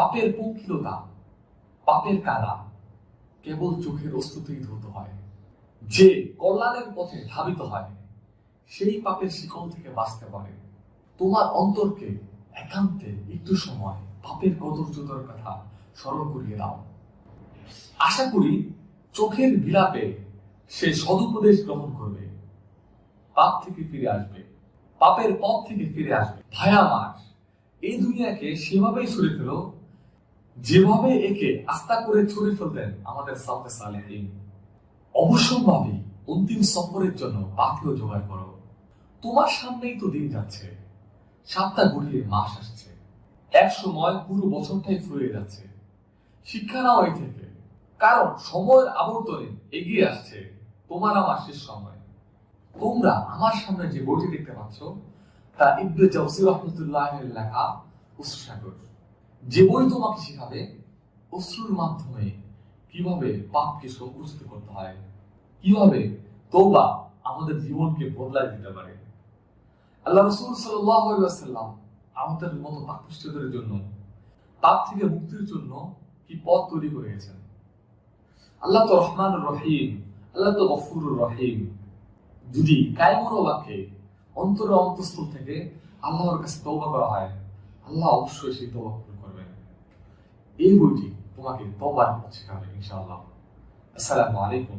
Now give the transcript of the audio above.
পাপের পঙ্কিলতা পাপের কালা কেবল চোখের অস্তুতেই ধরতে হয়। যে কল্যাণের পথে ধাবিত হয়, সেই পাপের শিকল থেকে বাঁচতে পারে। তোমার অন্তরকে একান্তে একটু সময় পাপের কদর্যতার কথা স্মরণ করিয়ে দাও। আশা করি চোখের বিলাপে সে সদুপদেশ গ্রহণ করবে। পাপ থেকে ফিরে আসবে। পাপের পথ থেকে ফিরে আসবে। ভাই আমার এই দুনিয়াকে সেভাবেই ছুড়ে ফেলো যেভাবে একে আস্থা করে ছুড়ে ফেলতেন আমাদের সালফে সালেহীন অবশ্যভাবে অন্তিম সফরের জন্য পাথেও জোগাড় করো। তোমার সামনেই তো দিন যাচ্ছে। সাতটা গড়িয়ে মাস আসছে। এক সময় পুরো বছরটাই ফুরিয়ে যাচ্ছে। শিক্ষা নাও এই থেকে। কারণ সময়ের আবর্তনে এগিয়ে আসছে তোমার আমার শেষ সময়। তোমরা আমার সামনে যে বইটি দেখতে পাচ্ছ, তা ইবনে জাওসি রহমতুল্লাহ লেখা উৎসাগর যে বই তোমাকে শেখাবে অশ্রুর মাধ্যমে কীভাবে পাপকে সংকুচিত করতে হয়, কীভাবে তোবা আমাদের জীবনকে বদলায় দিতে পারে। আল্লাহ রসুল সাল্লাম আমাদের মতো পাপিষ্ঠদের জন্য পাপ থেকে মুক্তির জন্য কি পথ তৈরি করে গেছেন আল্লাহ তো রহমান রহিম, আল্লাহ তো গফুর রহিম। যদি কায়মর বাক্যে অন্তর অন্তঃস্থল থেকে আল্লাহর কাছে তৌবা করা হয়, আল্লাহ অবশ্যই সেই তৌবা এই বইটি তোমাকে তৌবার পথ শেখাবে ইনশাআল্লাহ। আসসালামু আলাইকুম।